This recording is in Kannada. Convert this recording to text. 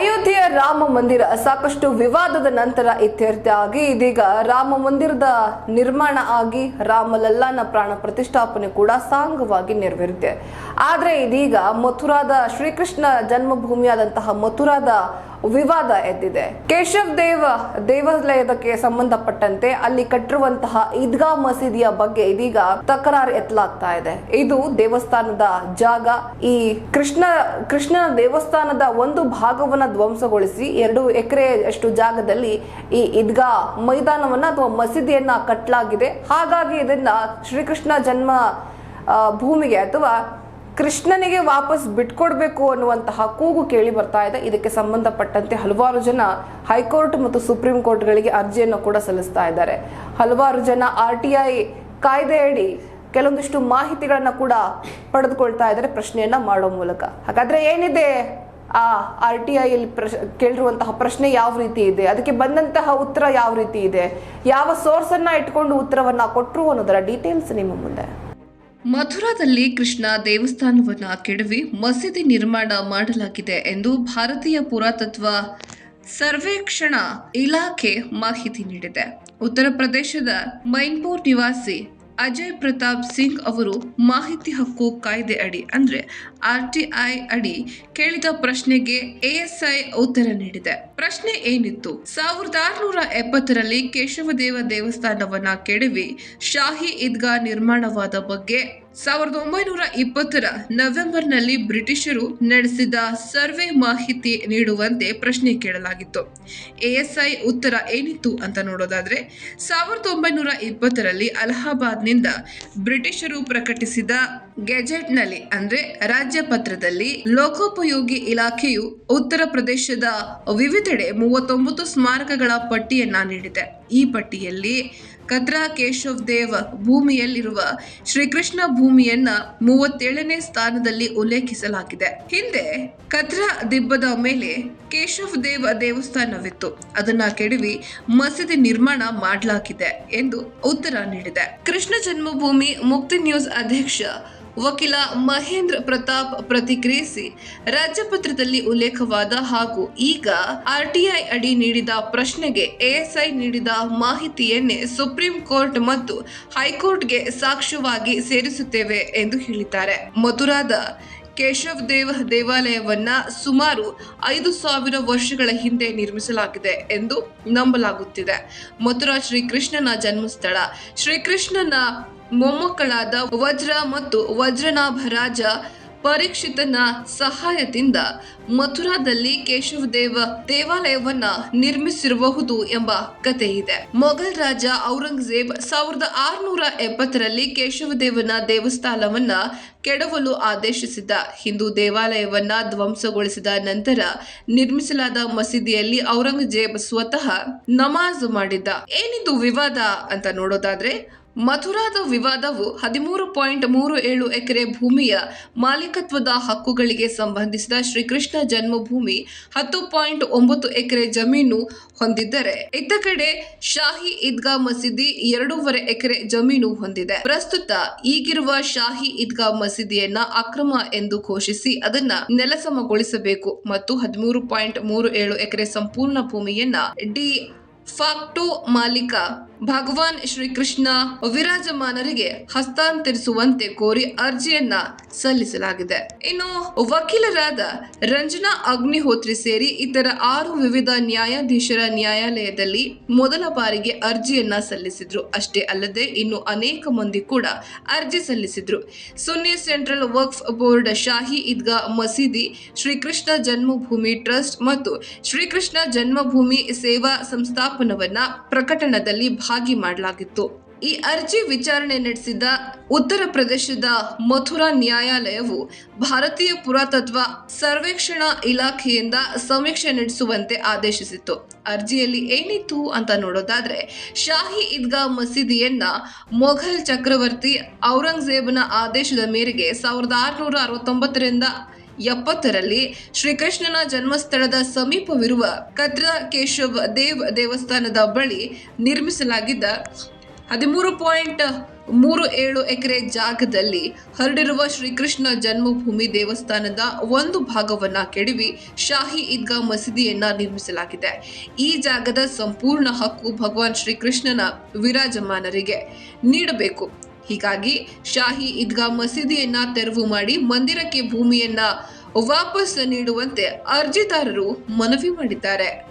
ಅಯೋಧ್ಯೆಯ ರಾಮ ಮಂದಿರ ಸಾಕಷ್ಟು ವಿವಾದದ ನಂತರ ಇತ್ಯರ್ಥ ಆಗಿ ಇದೀಗ ರಾಮ ಮಂದಿರದ ನಿರ್ಮಾಣ ಆಗಿ ರಾಮಲಲ್ಲಾನ ಪ್ರಾಣ ಪ್ರತಿಷ್ಠಾಪನೆ ಕೂಡ ಸಾಂಗವಾಗಿ ನೆರವೇರಿದೆ. ಆದರೆ ಇದೀಗ ಮಥುರಾದ ಶ್ರೀಕೃಷ್ಣ ಜನ್ಮಭೂಮಿಯಾದಂತಹ ಮಥುರಾದ ವಿವಾದ ಎದ್ದಿದೆ. ಕೇಶವ್ ದೇವ ದೇವಾಲಯದಕ್ಕೆ ಸಂಬಂಧಪಟ್ಟಂತೆ ಅಲ್ಲಿ ಕಟ್ಟಿರುವಂತಹ ಈದ್ಗಾ ಮಸೀದಿಯ ಬಗ್ಗೆ ಇದೀಗ ತಕರಾರು ಎತ್ತಲಾಗ್ತಾ ಇದೆ. ಇದು ದೇವಸ್ಥಾನದ ಜಾಗ. ಈ ಕೃಷ್ಣ ಕೃಷ್ಣನ ದೇವಸ್ಥಾನದ ಒಂದು ಭಾಗವನ್ನ ಧ್ವಂಸಗೊಳಿಸಿ ಎರಡು ಎಕರೆ ಅಷ್ಟು ಜಾಗದಲ್ಲಿ ಈ ಈದ್ಗಾ ಮೈದಾನವನ್ನ ಅಥವಾ ಮಸೀದಿಯನ್ನ ಕಟ್ಟಲಾಗಿದೆ ಹಾಗಾಗಿ ಇದನ್ನ ಶ್ರೀಕೃಷ್ಣ ಜನ್ಮ ಭೂಮಿಗೆ ಅಥವಾ ಕೃಷ್ಣನಿಗೆ ವಾಪಸ್ ಬಿಟ್ಕೊಡ್ಬೇಕು ಅನ್ನುವಂತಹ ಕೂಗು ಕೇಳಿ ಬರ್ತಾ ಇದೆ. ಇದಕ್ಕೆ ಸಂಬಂಧಪಟ್ಟಂತೆ ಹಲವಾರು ಜನ ಹೈಕೋರ್ಟ್ ಮತ್ತು ಸುಪ್ರೀಂ ಕೋರ್ಟ್ಗಳಿಗೆ ಅರ್ಜಿಯನ್ನು ಕೂಡ ಸಲ್ಲಿಸ್ತಾ ಇದ್ದಾರೆ. ಹಲವಾರು ಜನ ಆರ್ ಟಿ ಐ ಕಾಯ್ದೆಯಡಿ ಕೆಲವೊಂದಿಷ್ಟು ಮಾಹಿತಿಗಳನ್ನ ಕೂಡ ಪಡೆದುಕೊಳ್ತಾ ಇದ್ದಾರೆ. ಪ್ರಶ್ನೆಯನ್ನ ಮಾಡೋ ಮೂಲಕ. ಹಾಗಾದ್ರೆ ಏನಿದೆ? ಆ ಆರ್ ಟಿ ಐ ಪ್ರಶ್, ಕೇಳಿರುವಂತಹ ಪ್ರಶ್ನೆ ಯಾವ ರೀತಿ ಇದೆ? ಅದಕ್ಕೆ ಬಂದಂತಹ ಉತ್ತರ ಯಾವ ರೀತಿ ಇದೆ? ಯಾವ ಸೋರ್ಸ್ ಅನ್ನ ಇಟ್ಕೊಂಡು ಉತ್ತರವನ್ನ ಕೊಟ್ಟರು ಅನ್ನೋದರ ಡೀಟೇಲ್ಸ್ ನಿಮ್ಮ ಮುಂದೆ. ಮಥುರಾದಲ್ಲಿ ಕೃಷ್ಣ ದೇವಸ್ಥಾನವನ್ನು ಕೆಡವಿ ಮಸೀದಿ ನಿರ್ಮಾಣ ಮಾಡಲಾಗಿದೆ ಎಂದು ಭಾರತೀಯ ಪುರಾತತ್ವ ಸರ್ವೇಕ್ಷಣಾ ಇಲಾಖೆ ಮಾಹಿತಿ ನೀಡಿದೆ. ಉತ್ತರ ಪ್ರದೇಶದ ಮೈನ್ಪುರ್ ನಿವಾಸಿ ಅಜಯ್ ಪ್ರತಾಪ್ ಸಿಂಗ್ ಅವರು ಮಾಹಿತಿ ಹಕ್ಕು ಕಾಯ್ದೆ ಅಡಿ, ಅಂದ್ರೆ ಆರ್ ಟಿ ಐ ಅಡಿ ಕೇಳಿದ ಪ್ರಶ್ನೆಗೆ ಎಎಸ್ಐ ಉತ್ತರ ನೀಡಿದೆ. ಪ್ರಶ್ನೆ ಏನಿತ್ತು? ಸಾವಿರದ ಆರುನೂರ ಎಪ್ಪತ್ತರಲ್ಲಿ ಕೇಶವದೇವ ದೇವಸ್ಥಾನವನ್ನ ಕೆಡವಿ ಶಾಹಿ ಈದ್ಗಾ ನಿರ್ಮಾಣವಾದ ಬಗ್ಗೆ ಸಾವಿರದ ಒಂಬೈನೂರ ಇಪ್ಪತ್ತರ ನವೆಂಬರ್ನಲ್ಲಿ ಬ್ರಿಟಿಷರು ನಡೆಸಿದ ಸರ್ವೆ ಮಾಹಿತಿ ನೀಡುವಂತೆ ಪ್ರಶ್ನೆ ಕೇಳಲಾಗಿತ್ತು. ಎಎಸ್ಐ ಉತ್ತರ ಏನಿತ್ತು ಅಂತ ನೋಡೋದಾದ್ರೆ, ಸಾವಿರದ ಒಂಬೈನೂರ ಇಪ್ಪತ್ತರಲ್ಲಿ ಅಲಹಾಬಾದ್ನಿಂದ ಬ್ರಿಟಿಷರು ಪ್ರಕಟಿಸಿದ ಗೆಜೆಟ್ನಲ್ಲಿ, ಅಂದ್ರೆ ರಾಜ್ಯ ಪತ್ರದಲ್ಲಿ, ಲೋಕೋಪಯೋಗಿ ಇಲಾಖೆಯು ಉತ್ತರ ಪ್ರದೇಶದ ವಿವಿಧೆಡೆ ಮೂವತ್ತೊಂಬತ್ತು ಸ್ಮಾರಕಗಳ ಪಟ್ಟಿಯನ್ನ ನೀಡಿದೆ. ಈ ಪಟ್ಟಿಯಲ್ಲಿ ಕದ್ರಾ ಕೇಶವ್ ದೇವ್ ಭೂಮಿಯಲ್ಲಿರುವ ಶ್ರೀಕೃಷ್ಣ ಭೂಮಿಯನ್ನ ಮೂವತ್ತೇಳನೇ ಸ್ಥಾನದಲ್ಲಿ ಉಲ್ಲೇಖಿಸಲಾಗಿದೆ. ಹಿಂದೆ ಕದ್ರಾ ದಿಬ್ಬದ ಮೇಲೆ ಕೇಶವ್ ದೇವ ದೇವಸ್ಥಾನವಿತ್ತು. ಅದನ್ನ ಕೆಡವಿ ಮಸೀದಿ ನಿರ್ಮಾಣ ಮಾಡಲಾಗಿದೆ ಎಂದು ಉತ್ತರ ನೀಡಿದೆ. ಕೃಷ್ಣ ಜನ್ಮಭೂಮಿ ಮುಕ್ತಿ ನ್ಯೂಸ್ ಅಧ್ಯಕ್ಷ ವಕೀಲ ಮಹೇಂದ್ರ ಪ್ರತಾಪ್ ಪ್ರತಿಕ್ರಿಯಿಸಿ ರಾಜ್ಯಪತ್ರದಲ್ಲಿ ಉಲ್ಲೇಖವಾದ ಹಾಗೂ ಈಗ ಆರ್ಟಿಐ ಅಡಿ ನೀಡಿದ ಪ್ರಶ್ನೆಗೆ ಎಎಸ್ಐ ನೀಡಿದ ಮಾಹಿತಿಯನ್ನೇ ಸುಪ್ರೀಂ ಕೋರ್ಟ್ ಮತ್ತು ಹೈಕೋರ್ಟ್ಗೆ ಸಾಕ್ಷ್ಯವಾಗಿ ಸೇರಿಸುತ್ತೇವೆ ಎಂದು ಹೇಳಿದ್ದಾರೆ. ಮಥುರಾದ ಕೇಶವ್ ದೇವ ದೇವಾಲಯವನ್ನ ಸುಮಾರು ಐದು ಸಾವಿರ ವರ್ಷಗಳ ಹಿಂದೆ ನಿರ್ಮಿಸಲಾಗಿದೆ ಎಂದು ನಂಬಲಾಗುತ್ತಿದೆ. ಮಥುರಾ ಶ್ರೀಕೃಷ್ಣನ ಜನ್ಮಸ್ಥಳ. ಶ್ರೀಕೃಷ್ಣನ ಮೊಮ್ಮಕ್ಕಳಾದ ವಜ್ರ ಮತ್ತು ವಜ್ರನಾಭ ರಾಜ ಪರೀಕ್ಷಿತನ ಸಹಾಯದಿಂದ ಮಥುರಾದಲ್ಲಿ ಕೇಶವದೇವ ದೇವಾಲಯವನ್ನ ನಿರ್ಮಿಸಿರಬಹುದು ಎಂಬ ಕತೆ ಇದೆ ಮೊಘಲ್ ರಾಜ ಔರಂಗಜೇಬ್ ಸಾವಿರದ ಆರುನೂರ ಎಪ್ಪತ್ತರಲ್ಲಿ ಕೇಶವದೇವನ ದೇವಸ್ಥಾನವನ್ನ ಕೆಡವಲು ಆದೇಶಿಸಿದ. ಹಿಂದೂ ದೇವಾಲಯವನ್ನ ಧ್ವಂಸಗೊಳಿಸಿದ ನಂತರ ನಿರ್ಮಿಸಲಾದ ಮಸೀದಿಯಲ್ಲಿ ಔರಂಗಜೇಬ್ ಸ್ವತಃ ನಮಾಜ್ ಮಾಡಿದ್ದ. ಏನಿದು ವಿವಾದ ಅಂತ ನೋಡೋದಾದ್ರೆ ಮಥುರಾದ ವಿವಾದವು ಹದಿಮೂರು ಪಾಯಿಂಟ್ ಮೂರು ಏಳು ಎಕರೆ ಭೂಮಿಯ ಮಾಲೀಕತ್ವದ ಹಕ್ಕುಗಳಿಗೆ ಸಂಬಂಧಿಸಿದ ಶ್ರೀಕೃಷ್ಣ ಜನ್ಮಭೂಮಿ, ಹತ್ತು ಪಾಯಿಂಟ್ ಒಂಬತ್ತು ಎಕರೆ ಜಮೀನು ಹೊಂದಿದ್ದರೆ ಇತ್ತ ಕಡೆ ಶಾಹಿ ಈದ್ಗಾ ಮಸೀದಿ ಎರಡೂವರೆ ಎಕರೆ ಜಮೀನು ಹೊಂದಿದೆ. ಪ್ರಸ್ತುತ ಈಗಿರುವ ಶಾಹಿ ಈದ್ಗಾ ಮಸೀದಿಯನ್ನ ಅಕ್ರಮ ಎಂದು ಘೋಷಿಸಿ ಅದನ್ನ ನೆಲಸಮಗೊಳಿಸಬೇಕು ಮತ್ತು ಹದಿಮೂರು ಪಾಯಿಂಟ್ ಮೂರು ಏಳು ಎಕರೆ ಸಂಪೂರ್ಣ ಭೂಮಿಯನ್ನ ಡಿ ಫಾಕ್ಟೋ ಮಾಲೀಕ. ಭಗವಾನ್ ಶ್ರೀಕೃಷ್ಣ ವಿರಾಜಮಾನರಿಗೆ ಹಸ್ತಾಂತರಿಸುವಂತೆ ಕೋರಿ ಅರ್ಜಿಯನ್ನ ಸಲ್ಲಿಸಲಾಗಿದೆ. ಇನ್ನು ವಕೀಲರಾದ ರಂಜನಾ ಅಗ್ನಿಹೋತ್ರಿ ಸೇರಿ ಇತರ ಆರು ವಿವಿಧ ನ್ಯಾಯಾಧೀಶರ ನ್ಯಾಯಾಲಯದಲ್ಲಿ ಮೊದಲ ಬಾರಿಗೆ ಅರ್ಜಿಯನ್ನ ಸಲ್ಲಿಸಿದ್ರು. ಅಷ್ಟೇ ಅಲ್ಲದೆ ಇನ್ನು ಅನೇಕ ಮಂದಿ ಕೂಡ ಅರ್ಜಿ ಸಲ್ಲಿಸಿದ್ರು. Sunni central Waqf board Shahi Idgah Masjid, Shrikrishna Janmabhoomi trust ಮತ್ತು ಶ್ರೀಕೃಷ್ಣ ಜನ್ಮಭೂಮಿ ಸೇವಾ ಸಂಸ್ಥಾಪನವನ್ನ ಪ್ರಕಟಣದಲ್ಲಿ ಭಾಗಿ ಮಾಡಲಾಗಿತ್ತು. ಈ ಅರ್ಜಿ ವಿಚಾರಣೆ ನಡೆಸಿದ ಉತ್ತರ ಪ್ರದೇಶದ ಮಥುರಾ ನ್ಯಾಯಾಲಯವು ಭಾರತೀಯ ಪುರಾತತ್ವ ಸರ್ವೇಕ್ಷಣಾ ಇಲಾಖೆಯಿಂದ ಸಮೀಕ್ಷೆ ನಡೆಸುವಂತೆ ಆದೇಶಿಸಿತ್ತು. ಅರ್ಜಿಯಲ್ಲಿ ಏನಿತ್ತು ಅಂತ ನೋಡೋದಾದ್ರೆ, ಶಾಹಿ ಈದ್ಗಾ ಮಸೀದಿಯನ್ನ ಮೊಘಲ್ ಚಕ್ರವರ್ತಿ ಔರಂಗಜೇಬನ ಆದೇಶದ ಮೇರೆಗೆ ಸಾವಿರದ ಆರುನೂರ ಅರವತ್ತೊಂಬತ್ತರಿಂದ ಎಪ್ಪತ್ತರಲ್ಲಿ ಶ್ರೀಕೃಷ್ಣನ ಜನ್ಮಸ್ಥಳದ ಸಮೀಪವಿರುವ ಕದ್ರಾ ಕೇಶವ ದೇವ್ ದೇವಸ್ಥಾನದ ಬಳಿ ನಿರ್ಮಿಸಲಾಗಿದ್ದ ಹದಿಮೂರು ಪಾಯಿಂಟ್ ಮೂರು ಏಳು ಎಕರೆ ಜಾಗದಲ್ಲಿ ಹರಡಿರುವ ಶ್ರೀಕೃಷ್ಣ ಜನ್ಮಭೂಮಿ ದೇವಸ್ಥಾನದ ಒಂದು ಭಾಗವನ್ನ ಕೆಡವಿ ಶಾಹಿ ಈದ್ಗಾ ಮಸೀದಿಯನ್ನ ನಿರ್ಮಿಸಲಾಗಿದೆ. ಈ ಜಾಗದ ಸಂಪೂರ್ಣ ಹಕ್ಕು ಭಗವಾನ್ ಶ್ರೀಕೃಷ್ಣನ ವಿರಾಜಮಾನರಿಗೆ ನೀಡಬೇಕು. ಹೀಗಾಗಿ ಶಾಹಿ ಈದ್ಗಾ ಮಸೀದಿಯನ್ನ ತೆರವು ಮಾಡಿ ಮಂದಿರಕ್ಕೆ ಭೂಮಿಯನ್ನ ವಾಪಸ್ ನೀಡುವಂತೆ ಅರ್ಜಿದಾರರು ಮನವಿ ಮಾಡಿದ್ದಾರೆ.